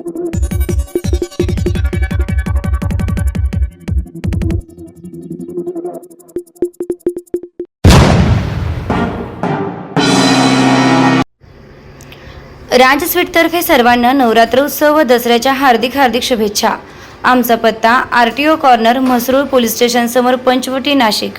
राज स्वीटतर्फे सर्वांना नवरात्र उत्सव व दसऱ्याच्या हार्दिक हार्दिक शुभेच्छा. आमचा पत्ता R T O corner Mhasrul police station समोर पंचवटी नाशिक.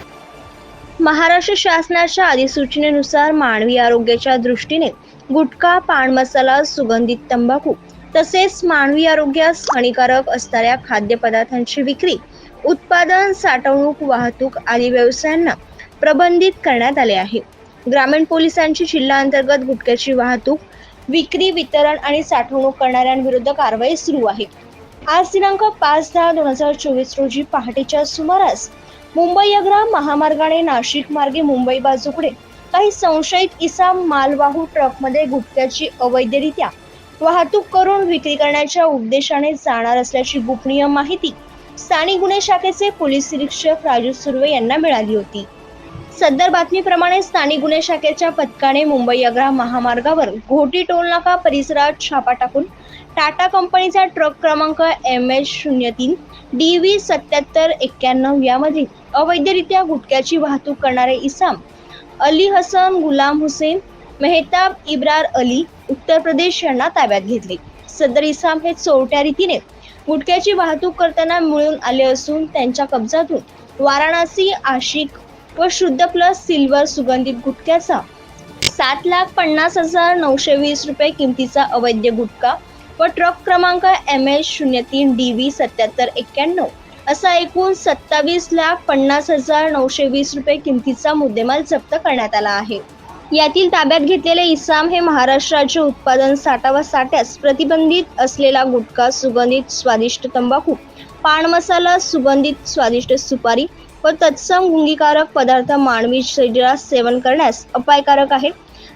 महाराष्ट्र शासनाच्या अधिसूचनेनुसार मानवी आरोग्याच्या दृष्टीने गुटखा पान मसाला सुगंधित तंबाखू तसेच मानवी आरोग्यास हानिकारक असणाऱ्या खाद्यपदार्थांची विक्री उत्पादन साठवणूक वाहतूक आदी व्यवसायांना प्रबंधित करण्यात आले आहे. ग्रामीण पोलिसांची जिल्हाअंतर्गत गुटख्याची वाहतूक विक्री वितरण आणि साठवणूक करणाऱ्यांविरुद्ध कारवाई सुरू आहे. आज दिनांक पाच दहा दोन हजार चोवीस रोजी पहाटेच्या सुमारास मुंबई अग्रा महामार्गाने नाशिक मार्गे मुंबई बाजूकडे काही संशयित इसाम मालवाहू ट्रकमध्ये गुटख्याची अवैधरित्या वाहतूक करून विक्री करण्याच्या उद्देशाने जाणार असल्याची गोपनीय माहिती स्थानिक गुन्हे शाखेचे पोलीस निरीक्षक राजू सुर्वे यांना मिळाली होती. सदर बातमीप्रमाणे स्थानिक गुन्हे शाखेच्या पथकाने मुंबई आग्रा महामार्गावर घोटी टोलनाका परिसरात छापा टाकून टाटा कंपनीचा ट्रक क्रमांक एम एच शून्य तीन डी व्ही सत्याहत्तर एक्क्याण्णव यामध्ये अवैधरित्या गुटख्याची वाहतूक करणारे इसाम अली हसन गुलाम हुसेन मेहताब इब्रार अली उत्तर प्रदेश यांना ताब्यात घेतले. सदर इसाम हे चोरट्या रीतीने गुटख्याची वाहतूक करताना मिळून आले असून त्यांच्या कब्जातून वाराणसी आशिक व शुद्ध प्लस सिल्वर सुगंधित गुटख्याचा सात लाख पन्नास हजार नऊशे वीस रुपये किमतीचा अवैध गुटखा व ट्रक क्रमांक एम एच शून्य तीन डी व्ही सत्याहत्तर एक्क्याण्णव असा एकूण सत्तावीस लाख पन्नास हजार नऊशे वीस रुपये किमतीचा मुद्देमाल जप्त करण्यात आला आहे. यातील ताब्यात घेतलेले इसाम हे महाराष्ट्राचे उत्पादन साठा व साठ्यास प्रतिबंधित असलेला गुटखा सुगंधित स्वादिष्ट तंबाखू पान मसाला सुगंधित स्वादिष्ट सुपारी व तत्सम गुंगीकारक पदार्थ मानवी शरीरास सेवन करण्यास अपायकारक आहे.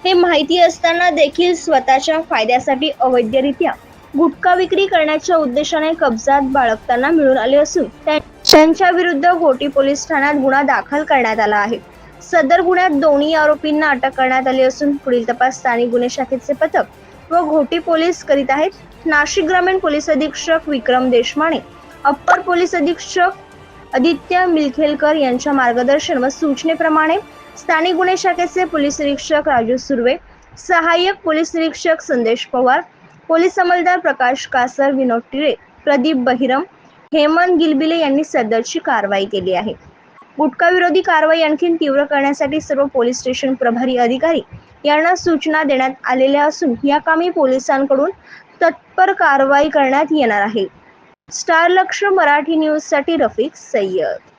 हे माहिती असताना देखील स्वतःच्या फायद्यासाठी अवैधरित्या गुटखा विक्री करण्याच्या उद्देशाने कब्जात बाळगताना मिळून आले असून त्यांच्या विरुद्ध गोटी पोलीस ठाण्यात गुन्हा दाखल करण्यात आला आहे. सदर गुन्ह्यात दोन्ही आरोपींना अटक करण्यात आली असून पुढील तपास स्थानिक गुन्हे शाखेचे पथक व घोटी पोलीस करीत आहेत. नाशिक ग्रामीण पोलीस अधीक्षक विक्रम देशमाने अप्पर पोलीस अधीक्षक आदित्य मिलखेलकर यांच्या मार्गदर्शन व सूचनेप्रमाणे स्थानिक गुन्हे शाखेचे पोलीस निरीक्षक राजू सुर्वे सहाय्यक पोलीस निरीक्षक संदेश पवार पोलीस अंमलदार प्रकाश कासर विनोद टिळे प्रदीप बहिरम हेमंत गिलबिले यांनी सदरची कारवाई केली आहे. गुटखा विरोधी कारवाई आणखी तीव्र करण्यासाठी सर्व पोलीस स्टेशन प्रभारी अधिकारी यांना सूचना देण्यात आलेल्या असून या कामी पोलिसांकडून तत्पर कारवाई करण्यात येणार आहे. स्टार लक्ष मराठी न्यूजसाठी रफिक सय्यद